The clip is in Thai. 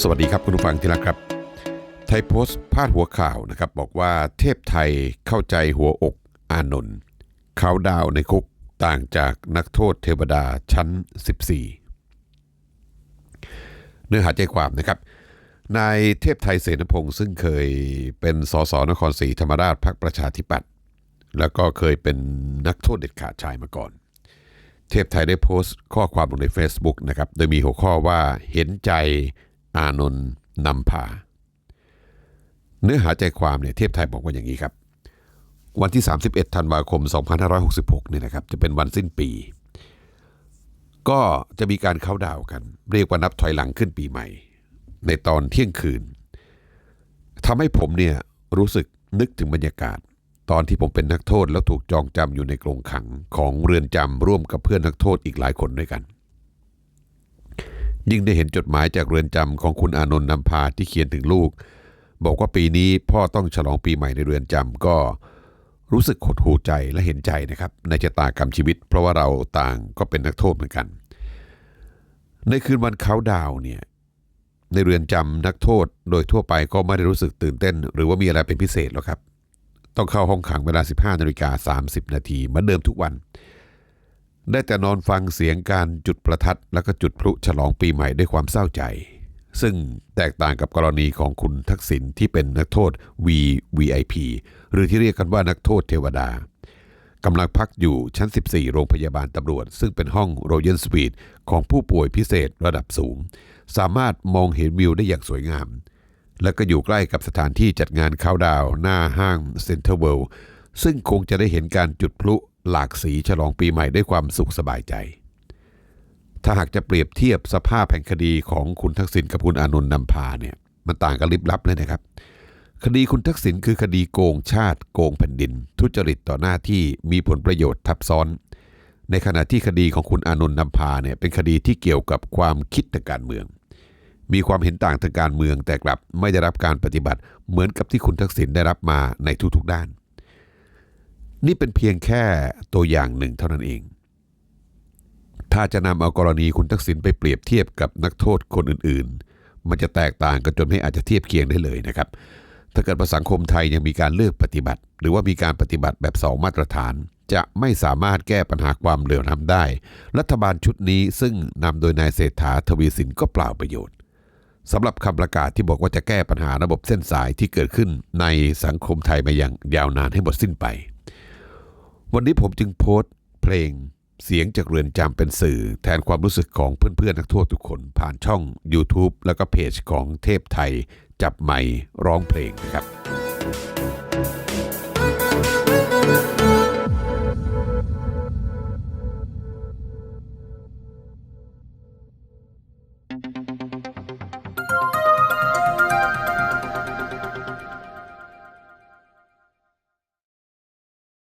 สวัสดีครับคุณผู้ฟังที่รักครับ ไทยโพสต์พาดหัวข่าวนะครับ บอกว่าเทพไทยเข้าใจหัวอกอานนท์เขาดาวในคุกต่างจากนักโทษเทวดาชั้น 14 เนื้อหาใจความนะครับนายเทพไทยเสนพงศ์ซึ่งเคยเป็นสสนครศรีธรรมราชพรรคประชาธิปัตย์แล้วก็เคยเป็นนักโทษเด็ดขาดชายมาก่อน เทพไทยได้โพสต์ข้อความลงใน Facebook นะครับโดยมีหัวข้อว่าเห็นใจ อานนท์นำพา เนื้อหาใจความเนี่ยเทพไทยบอกว่าอย่างนี้ครับ วันที่ 31ธันวาคม 2566เนี่ยนะครับจะเป็นวันสิ้นปี ก็จะมีการเข้าดาวกัน เรียกว่านับถอยหลังขึ้นปีใหม่ ในตอนเที่ยงคืนทำให้ผมเนี่ยรู้สึกนึกถึงบรรยากาศ ตอนที่ผมเป็นนักโทษแล้วถูกจองจำอยู่ในกรงขังของเรือนจำร่วมกับเพื่อนนักโทษอีกหลายคนด้วยกัน ยิ่งได้เห็นจดหมายจากเรือนจำของคุณอานนท์นำพาที่เขียนถึงลูก บอกว่าปีนี้พ่อต้องฉลองปีใหม่ในเรือนจำก็รู้สึกหดหูใจและเห็นใจนะครับ ในชะตากรรมชีวิต เพราะว่าเราต่างก็เป็นนักโทษเหมือนกัน ในคืนวันเขาดาวเนี่ยในเรือนจำนักโทษโดยทั่วไปก็ไม่ได้รู้สึกตื่นเต้น หรือว่ามีอะไรเป็นพิเศษหรอกครับ ต้องเข้าห้องขังเวลา 15นาฬิกา30 นาทีเหมือนเดิมทุกวัน ได้แต่นอนฟังเสียงการจุดประทัด แล้วก็จุดพลุฉลองปีใหม่ด้วยความเศร้าใจ ซึ่งแตกต่างกับกรณีของคุณทักษิณที่เป็นนักโทษ VVIP หรือที่เรียกกันว่านักโทษเทวดากำลังพักอยู่ชั้น 14 โรงพยาบาลตำรวจ ซึ่งเป็นห้องโรยัลสวีทของผู้ป่วยพิเศษระดับสูง สามารถมองเห็นวิวได้อย่างสวยงาม และก็อยู่ใกล้กับสถานที่จัดงานข้าน์ดาวหน้าห้างเซ็นทรัลเวิลด์ซึ่งคงจะได้เห็นการจุดพลุ หลากสีฉลองปีใหม่ด้วยความสุขสบายใจ ถ้าหากจะเปรียบเทียบสภาพแห่งคดีของคุณทักษิณกับคุณอานนท์นำพาเนี่ยมันต่างกันลิบลับเลยนะครับ คดีคุณทักษิณคือคดีโกงชาติ โกงแผ่นดิน ทุจริตต่อหน้าที่มีผลประโยชน์ทับซ้อน ในขณะที่คดีของคุณอานนท์นำพาเนี่ยเป็นคดีที่เกี่ยวกับความคิดทางการเมือง มีความเห็นต่างทางการเมืองแต่กลับไม่ได้รับการปฏิบัติเหมือนกับที่คุณทักษิณได้รับมาในทุกๆด้าน นี่เป็นเพียงแค่ตัวอย่างหนึ่งเท่านั้นเอง ถ้าจะนำเอากรณีคุณทักษิณไปเปรียบเทียบกับนักโทษคนอื่นๆ มันจะแตกต่างกันจนไม่อาจจะเทียบเคียงได้เลยนะครับ ถ้าเกิดสังคมไทยยังมีการเลือกปฏิบัติ หรือว่ามีการปฏิบัติแบบสองมาตรฐาน จะไม่สามารถแก้ปัญหาความเหลื่อมล้ำได้ รัฐบาลชุดนี้ซึ่งนำโดยนายเศรษฐาทวีสินก็เปล่าประโยชน์สำหรับคำประกาศที่บอกว่าจะแก้ปัญหาระบบเส้นสายที่เกิดขึ้นในสังคมไทยมาอย่างยาวนานให้หมดสิ้นไป วันนี้ผมจึงโพสต์เพลงเสียงจากเรือนจำเป็นสื่อ แทนความรู้สึกของเพื่อนๆนักโทษทุกคน ผ่านช่อง YouTube แล้วก็เพจของเทพไทย จับไมค์ร้องเพลงนะครับ